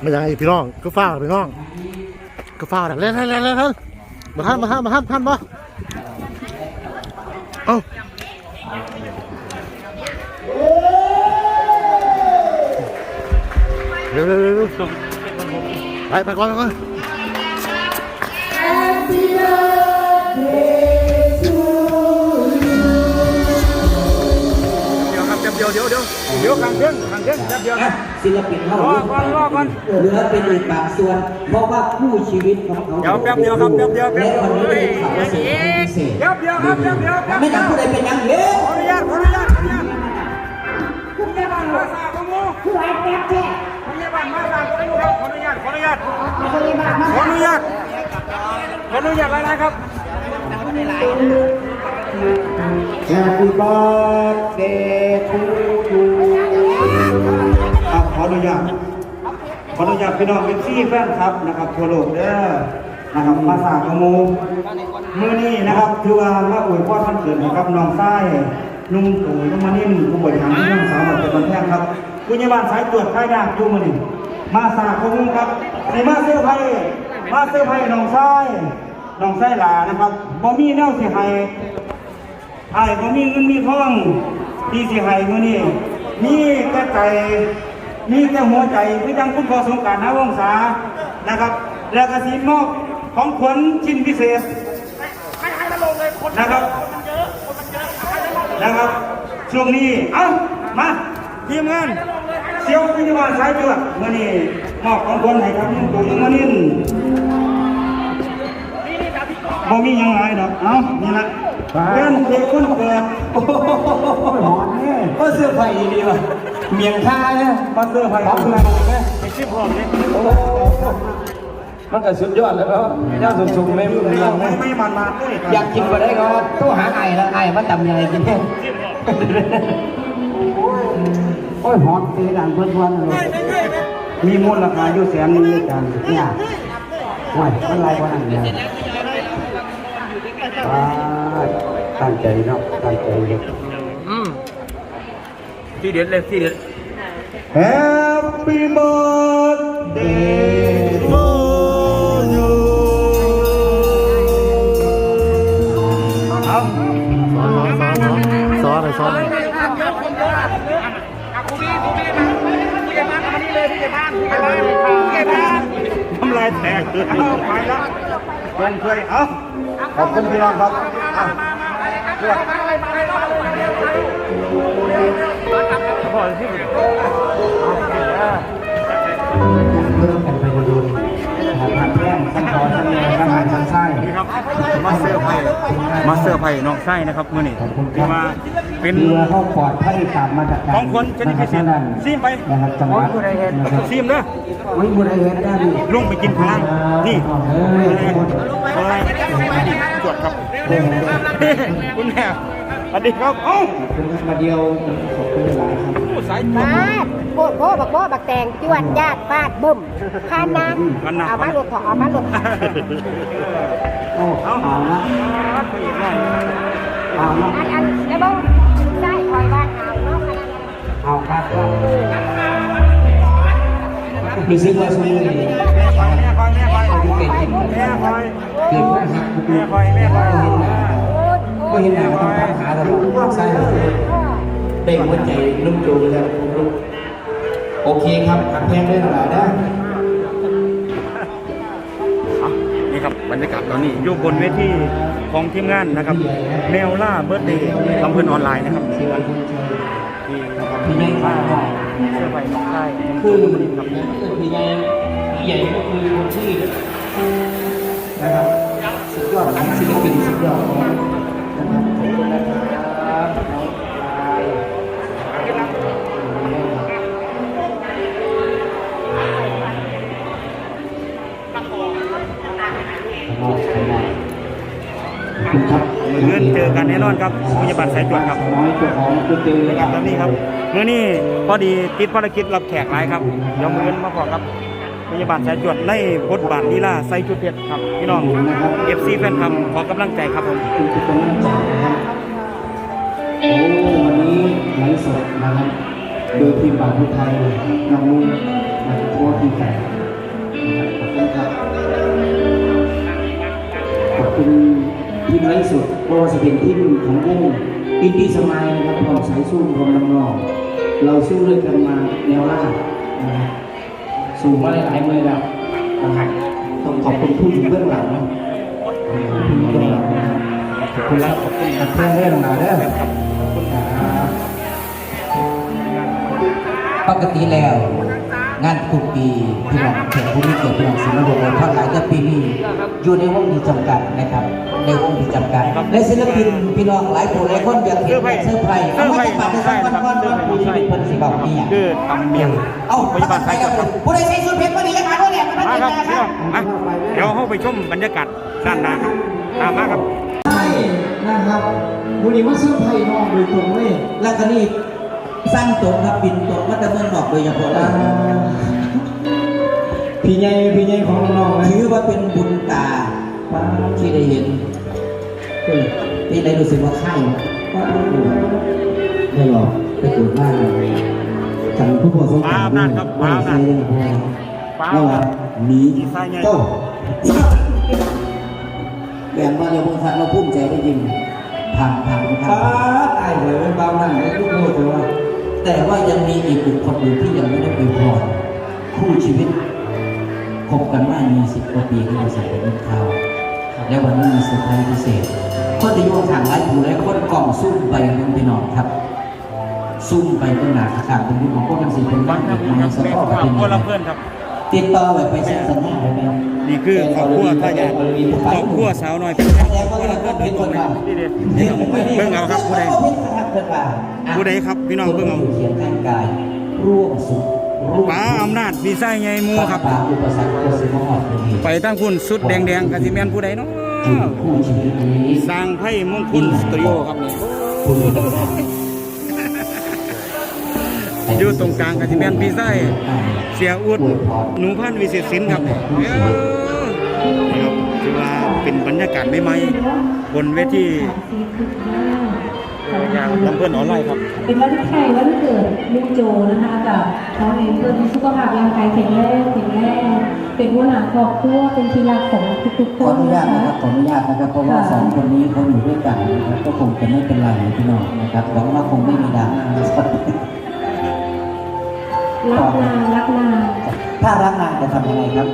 ไม่ยังไงพี่น้องก็ฟ้าพี่น้องก็ฟ้าดักเล่นเล่นเล่นเล่นเล่นมาทันมาทันมาทันทันบ่เอ้าเร็วเร็วเร็วเร็วไปไปก่อนไปก่อน เดี๋ยวเดี๋ยวขังเครื่องขังเครื่องเดี๋ยวครับศิลปินเขารอก่อนรอก่อนเหลือเป็นอีกบางส่วน เพราะว่าคู่ชีวิตของเขาเดี๋ยวแป๊บเดียวครับแป๊บเดียวแป๊บและเดียววันนี้เป็นข่าวเสริมพิเศษเดี๋ยวเดี๋ยวครับเดี๋ยวเดี๋ยวแป๊บไม่เดียวนำผู้ใดเป็นยังเยอะขออนุญาตขออนุญาตขออนุญาตคุณยาบันมาสาของงูคุณไอ้แป๊บแท้คุณยาบันมาสาของงูครับขออนุญาตขออนุญาตขออนุญาตขออนุญาตอะไรครับ Happy birthday to you ครับขออ นุญาตขออนุญาตพี่น้องเป็นซี่แฟนครับนะครับทั่วโลกเด้อนะครับมาสากมูมื้อนี้นะครับถือว่ามาอวยพรวันเกิดนะครับน้องไส้นุ่มตู่นุ่มมานิ่มผู้บริหารที่นั่งสาวหลักเป็นวันแรกครับผู้ใหญ่บ้านสายตรวจค่ายยากอยู่มื้อนี้มาสากมูครับสิมาซื้อไผ่มาซื้อไผ่น้องไส้น้องไส้หลานะครับบ่มีแนวสิให้ไอ้ผมมีเงินมีทองที่สิให้มื้อนี้มีแต่ใจ มีแต่หัวใจพี่จังคุณพอสงการนะวงศานะครับ แล้วก็สิมอบของขวัญชิ้นพิเศษนะครับนะครับ ช่วงนี้เอ้ามาทีมงานเซียวพิจารณาสายจวดมื้อนี้มอบของขวัญให้ครับนุ่งตู่ยังมานิ่นบ่มียังหลายดอกเอ้านี่ละ เพื่อนเด็กคนเกิดโอ้โหหอมเนี่ยก็เสื้อไฟดีๆว่ะเมียงค่าเนี่ยมาเสื้อไผ่พร้อมเสื้อเลยไผ่ไอ้ชิบหอมนี่โอ้โหมันก็สุดยอดแล้วเจ้าสูงๆไม่รู้เรื่องไม่นะไม่มันมาด้วยอยากกินก็ได้ก็ต้องหาไอ้แล้วไอ้มันตำยังไงกินเนี่ยโอ้ยหอมตีดังเพื่อนๆเลยมีมูลค่าอยู่แสนหนึงด้วยกันเนี่ยโอ้ยมันไรวะนั่นเนี่ยว้าย ตั้งใจเนาะตั้งใจเนาะอืมที่เด็ดเลยที่เด็ดแฮปปี้เบิร์ดเดย์ทูยูเอาซ้อนเลยซ้อนเลยทำลายแตกเอาไปแล้วเพื่อนช่วยเอาขอบคุณพี่น้องครับเอาเพื่อนเริ่มกันไปดูดูหาทางแท่งขั้นตอนขั้นแรงขั้นหางทางไส้นี่ครับ มาเสื้อร์ไผ่มาเสื้อร์ไผ่น้องไส้นะครับมื้อนี้ที่มาเป็น เรือเข้าปอดพระอิตามมาจากของคนชนิดพิเศษซีมไป นะครับจังหวัดนะครับซีมเด้อวิบุรีเฮ็ดได้ดิลงไปกินข้างล่างนี่เฮ้ยทุกคนอะไรจวดครับคุณแม่ สวัสดีครับเอ้าเป็นมาเดียวขอบคุณหลายครับสายฟาดโบโบบักโบบักแตงจวดญาติฟาดบึ้มคานนะ เอามาหลุดถอเอามาหลุดโอ้เอาละเอาละอันอันแล้วบ้งได้คอยบ้านเอาเนาะเอาครับรู้สึกว่าสมุนแม่คอยแม่คอยแม่คอยแม่คอยเกิดปัญหาแม่คอยแม่คอย ก็เห็นหน้าก็ต้องปัญหาตลอดใช่ได้หัวใจนุ่มจูแล้วโอเคครับขับแพงด้วยหลายได้นี่ครับบรรยากาศตอนนี้อยู่บนเวทีของทีมงานนะครับ แมวล่าเบิร์ดเดย์ลำเพลินออนไลน์นะครับที่วันคุณเจอที่พี่ใหญ่มากเสื้อไผ่น้องไส้คือพี่ใหญ่พี่ใหญ่ก็คือคนที่นะครับสุดยอดของศิลปินสุดยอด แน่นอนครับพยาบาลสายตรวจครับน้อยเจ้าของตัวเจอคครัรับบตอนนี้ครับเมื่อนี้พอดีติดภารกิจรับแขกหลายครับเดี๋ยวมือนี้มาขอครับพยาบาลสายตรวจไล่บทบาทลีลาใส่ชุดเพชรครับพี่น้อง FC แฟนคลับขอกำลังใจครับผมคุณทุกคนมั่นใจนะครับโอ้วันนี้ไลฟ์สดนะครับโดยทีมบ่าวผู้ไทยน้องนุ่นนะครับทั่วทีมแข่งนะครับขอบคุณครับขอบคุณ ทีมไลฟ์สดเพราะว่าจะเป็นทีมของวงอินดี้สมัยนะครับพร้อมสายสู้พร้อมน้ำนองเราสู้ด้วยกันมาแนวหน้านะครับสู้มาหลายๆเมื่อแล้วนะครับต้องขอบคุณผู้อยู่เบื้องหลังนะผู้อยู่เบื้องหลังนะครับขอบคุณครับขอบคุณครับเพื่อนเรื่องหนาเด้อปกติแล้ว งานทุกปีพี่น้องแขกผู้มีเกียรติพี่น้องศิลปินทอดหลายแต่ปีนี้อยู่ในวงที่จำกัดนะครับ ในวงที่จำกัดและศิลปินพี่น้องหลายคนหลายคนอยากเห็นอยากเซอร์ไพรส์เอาไม่จะปัดในสักวันก่อนก่อนผู้ชีวิตเพิ่นสิบอกนี่คือทำเมียงเอ้าพยาบาลไทยครับผู้ใดใส่ชุดเพชรมาดีจะมาด้วยแหละมามาด้วยครับนะคพี่น้รัอบงมาเดี๋ยวเข้าไปชมบรรยากาศด้านหน้าครับตามมาครับใช่นะครับวันนี้ว่าเสื้อไผ่นองโดยตรงเลยแล้วก็นี่ สร้างตรงครับบินตรงมาจากเมืองนอกโดยเฉพาะเลยพี่ใหญ่พี่ใหญ่ของน้องๆนะถือว่าเป็นบุญตาที่ได้เห็นที่ได้รู้สึกว่าไข่ได้หรอกไปตรวจบ้านจังผู้ปกครองฟ้าอำนาจครับฟ้าอำนาจฟ้าระหว่างหนีดีไซน์ไงเจ้าแบ่งว่าเราเพิ่งฟังเราภูมิใจได้ยินพังพังคฟ้ารับตายเลยเป็นเบาหนังไอ้ลูกโลดแต่ว่า แต่ว่ายังมีอีกบุคคลหนึ่งที่ยังไม่ได้ไปพรคู่ชีวิตคบกันมามีสิบกว่าปีที่เราสัมผัสเขาและวันนี้มีเซอร์ไพรส์พิเศษคนที่อยู่ทางไลฟ์ผู้ไลฟ์คนกล่องซุ่มไปเมืองพี่น้องครับ ซุ่มไปเบื้องหน้าข้างๆตรงนี้ของพวกมันสิเป็นบ้านแบบในสแม่ปอร์ตครอบเป็นครัวเราเพื่อนครับติดต่อไว้ไปเซ็นสัญญาไว้ไหมนี่คือครอบครัวท่ายาครอบครัวสาวน้อยเป็นแค่ครอบครัวเราเพื่อนเป็นคนครับนี่เด็ดเบิ่งเอาครับผู้ใด ผู้ใดครับพี่น้องเบิ่งเอาเขียนข้างกายร่วมสุขร่วมป้าอำนาจดีไซน์ไงมูครับป่าอุปสรรคก็สิมหอดเลยไปตั้งคุณสุดแดงๆกันสิแม่นผู้ใดเนาะจุดคู่ชีวิตนี้สร้างไพ่มงคลสตูดิโอครับนี่คุณมีกำลังอยู่ตรงกลางกันสิแม่นพี่ไส้เสียอุดหนูพันธุ์วิเศษศิลป์ครับนี่เออนี่ครับถือว่าเป็นบรรยากาศใหม่ๆบนเวที อย่างลำเพื่อนออนไลน์ครับ เป็นวันไข่วันเกิดลุงโจนะคะกับน้องเองเพื่อนสุขภาพร่างกายแข็งแรงแข็งแรงเป็นหัวหน้าครอบครัวเป็นที่รักของทุกๆคขอนอนุญาตนะนะครับคะขออนุญาตนะครับเพราะว่าสองคนนี้เขาอยู่ด้วยกันนะครับก็คงจะไม่เป็นไรพี่น้องนะครับหวังว่าคงไม่มีดราม่ารักนางรักนางถ้ารักนางจะทำยังไงครับ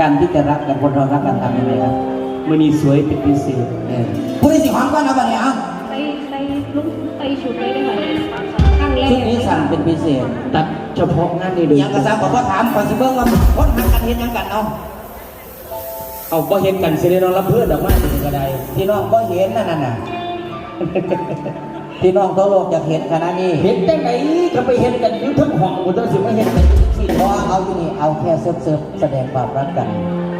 การที่จะรักกันคนเรารักกันทำยังไงครับ มันนี่สวยเป็นพิเศษเออผู้ที่สิความก่อนเอาไปเนี่ยเอาใส่ใส่ลุกใส่ชุดเลยได้ไหมข้างแรชุดกนี้สั่งเป็นพิเศษตัดเฉพาะงานนี่เลยยังกระซับบอกว่าถามขอสิเบิ้งว่าคนหักกันเห็นยังกันเอาเอาบ่เห็นกันสิได้นอนรับเพื่อนดอกไม้เป็นกระไดพี่น้องก็เห็นนั่นน่ะพี่น้องทั่วโลกอยากเห็นขนาดนี้ เห็นแต่ไหนก็ไปเห็นกันอยู่ทั้งห้องกูต้องสิมาเห็นกันสิเพราะว่าเอาที่นี่เอาแค่เซิร์ฟเซิร์ฟแสดงความรักกัน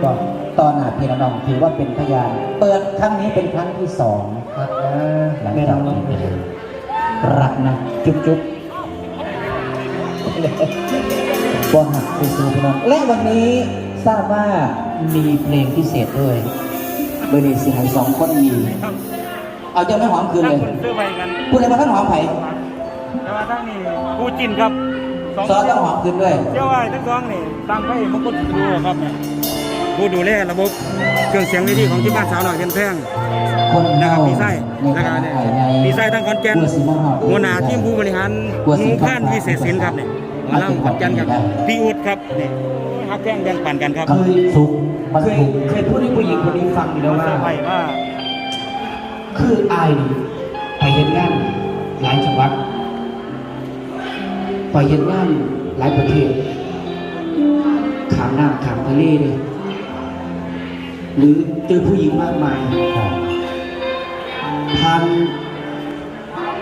ก็ตอนหน้าพี่น้องถือว่าเป็นพยาน เปิดครั้งนี้เป็นครั้งที่สองครับนะหลังแม่จากน้องนี้รักนะจุ๊บจุ๊บบ่หักซื้อๆพี่น้องและวันนี้ทราบว่ามีเพลงพิเศษด้วยเบอร์นี้สิให้สองคนมีเอาเจ้าไม่หอมคืนตั้เลงยคุณซื้อไปกันพูดอะไรมาท่านหอมไผ่แต่ว่าทั้งนี้ผู้จินครับสองซอสต้องหอมคืนด้วยเจ้าว่าทั้งสองนี่ตั้งไพ่มงคลสตูดิโอครับ ผู้ดูแลระบบเครื่องเสียงเวทีของที่บ้านสาวน้อยเพียนแพงคนนะครับเฮาพี่ไส้ในนะคการับรเนี่ยถ่ายในพี่ไส้ทั้งขอนแก่นกัวสิมาฮอดหัวหน้าทีมผู้บริหารกลัวหสินูครับพันธุ์วิเศษศิลป์ครับเนี่ยหมอลำขอนแก่นครับพี่อุดครับนี่ฮักแท่งแบ่งปันกันครับเคยสุกมันเคยถูกเคยพูดให้ผู้หญิงคนนี้ฟังอยู่แล้วเซอว่าร์ไพรส์ว่าคืออายนี่ไปเห็นงานหลายจังหวัดไปเห็นงานหลายประเทศขามน้ำขามทะเลเลย หรือเจอผู้หญิงมากมายผ่าน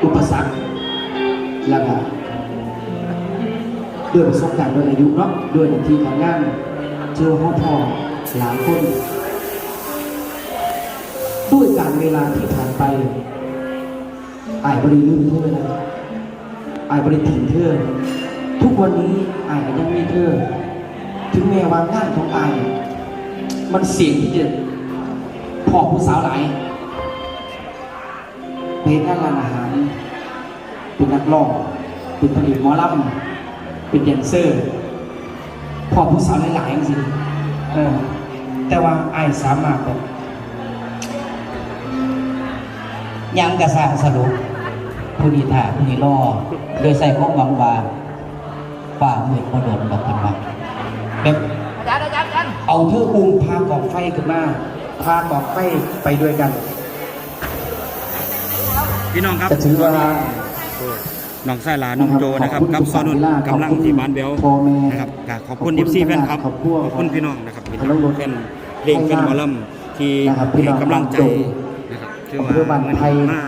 อุปสรรคแล้วก็ด้วยประสบการณ์ด้วยอายุเนาะด้วยหน้าที่การงานเจอห้องพ่อหลายคนด้วยการเวลาที่ผ่านไปอายบริลืมเธอนะอายบริถิ่งเธอ ทุกวันนี้อายก็ยังมีเธอ ถึงแม้ว่างานของอาย มันเสี่ยงที่จะพอผู้สาวหลายไปงานร้านอาหาร เป็นนักร้อง เป็นผลิตหมอลำเป็นแดนเซอร์พ่อผู้สาวหลายๆจริงเออแต่ว่าไอ้ายสามารถแบบยังกระสร้างสรุปผู้นี้ถ่าผู้นี้ล่อโดยใส่ข้อหวังว่าฝ่ามืดพอดนบอกกันว่าแบบ เอาเธออุ้มพากองไฟขึ้นมาพากองไฟไปด้วยกัน พี่น้องครับจะถือว่าน้องสายหลานน้องโจนะครับกับซอนุนกำลังที่บ้านเบลพ่อแม่นะครับก็ขอบคุณยิปซี่แฟนครับขอบคุณขอบคุณพี่น้องนะครับพี่ขน้อบองคุณแฟนเพลงแฟนหมอลำที่นะครับพี่ให้น้องกำลังใจโจนะครับชื่ออำเภอว่าบ้านไทยมา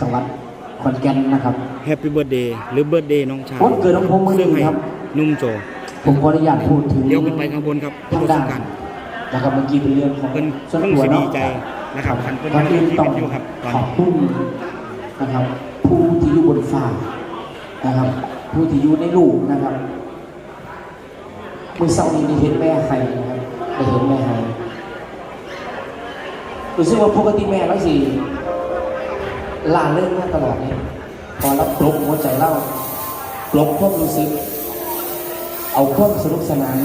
จังหวัดขอนแก่นนะครับแฮปปี้เบิร์ดเดย์หรือเบิร์ดเดย์น้องชายวันเกิดของผมเมื่อนี้ให้ครับนุ่มโจ ผมขออนุญาตพูดถึงเดี๋ยวขึ้นไปข้างบนครับทางผู้ด้าสำนคัญนะครับเมื่อกี้เป็นเรื่องของเพิ่นส่วนเพิ่งตัวสิเนาะดีใจนะครับคันเพิ่นก่อนยังอื่นมีชีต้องวิตอยู่ครับตอนขอนี้บคุณนะครับ ผู้ที่อยู่บนฟ้านะครับ ผู้ที่อยู่ในลูกนะครับมือเศร้านี้ได้เห็นแม่ใครนะครับได้เห็นแม่ใครรู้สึกว่าปกติแม่เราสิลาเล่นมาตลอดเลยพอรับกลบหัวใจเล่ากลบความรู้สึก เอาความสนุกสนาน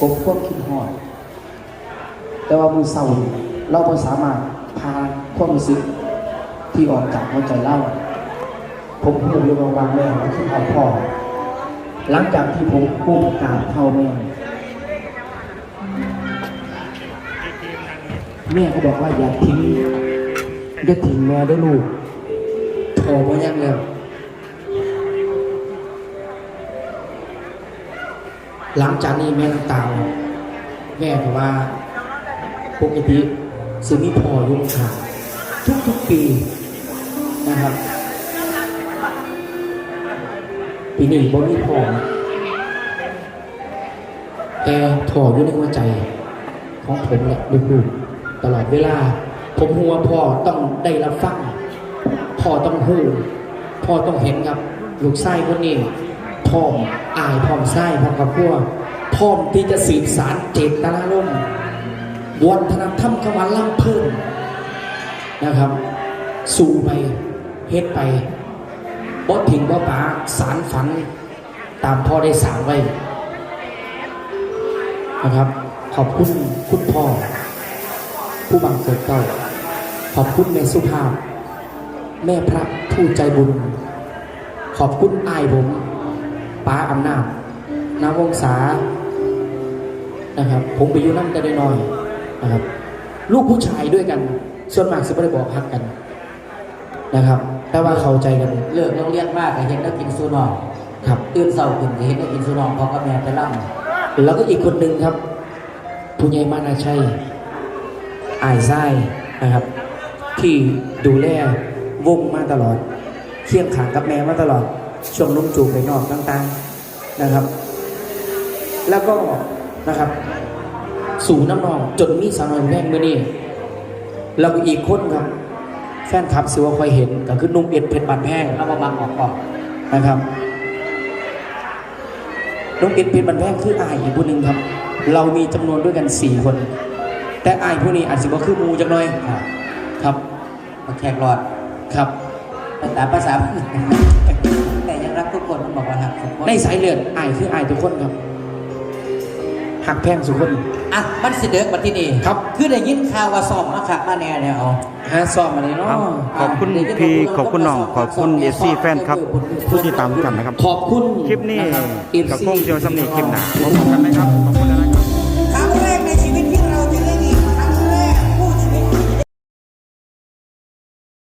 กบความคิดฮอด แต่ว่ามือเศร้านี่เราไม่สามารถพาความรู้สึกที่ออกจากหัวใจเล่า ผมพูดเรื่องวางแม่และที่เอาพ่อ หลังจากที่ผมกู้กาบเท่าแม่แม่ก็บอกว่าอย่าทิ้งอย่าทิ้งแม่ด้วยลูกโทรมายังแล้ว หลังจากนี้แม่น้ำตาแม่บอกว่าปกติสิมีพอยุ่งขาทุกทุกๆปีนะครับ ปีนี้บ่มีพอแต่พออยู่ในหัวใจ ของผมและลูกๆตลอดเวลา ผมหัวพ่อต้องได้รับฟังพ่อต้องหูพ่อต้องเห็นครับ ลูกไส้คนนี้ พร้อมอายพร้อมไส้พร้อมกับพวกพร้อมที่จะสืบสารเจตนารมณ์วัฒนธรรมคำว่าล่ำเพิ่มนะครับ สู่ไปเฮ็ดไปบ่ถิงบ่ป๋าสารฝันตามพ่อได้สางไว้นะครับ ขอบคุณคุณพ่อ ผู้บังเกิดเก่าขอบคุณแม่สุภาพ แม่พระผู้ใจบุญ ขอบคุณอายผม ป้าอำนาจนาวงศานะครับ ผมไปอยู่นั่นแต่น้อยๆนะครับ ลูกผู้ชายด้วยกัน ส่วนมากสิไม่ได้บอกพักกันนะครับ แต่ว่าเข้าใจกันเลิกโรงเรียนมากก็เห็นนักกินซูนองครับตื่นเศร้าขึ้นเห็นนักกินซูนองพอกับแม่ไปล่ำแล้วก็อีกคนหนึ่งครับผู้ใหญ่มานาชัยอายไส้นะครับ ที่ดูแลวงมาตลอดเคียงขางกับแม่มาตลอด ช่วงนุ่มจูบไปนอกต่างๆนะครับ แล้วก็นะครับ สู่น้ำนองจนมีสาวนอยแม่งเมื่อนี้แล้วก็อีกคนครับ แฟนคลับสิว่าคอยเห็นก็คือนุ่มเอ็ดเพชรบานแพงเอามาบังออกก่อนนะครับน้องเอ็ดเพชรบานแพงคืออายอีกผู้หนึ่งครับ เรามีจำนวนด้วยกันสี่คน แต่อายผู้นี้อาจจะบ่คือมูจังหน่อยครับมาแขกหลอดครับภาษาภาษา สายเลือดอายคืออายทุกคนครับหักแพงสุกคนอะมันสิเด็กมาที่นี่ครับ คือได้ยินข่าวว่าสอบมาขับมาแน่เนี่ยเอาหาซ้อมอะไรเนาะครับขอบคุณพี่ขอบคุณน้องขอบคุณเอซี่แฟนครับผู้ที่ตามกันนะครับ ขอบคุณคลิปนี้ะครับกับ FC พงเจียวสำนีคลิปหนาพบกันไหมครับขอบคุณนะครับ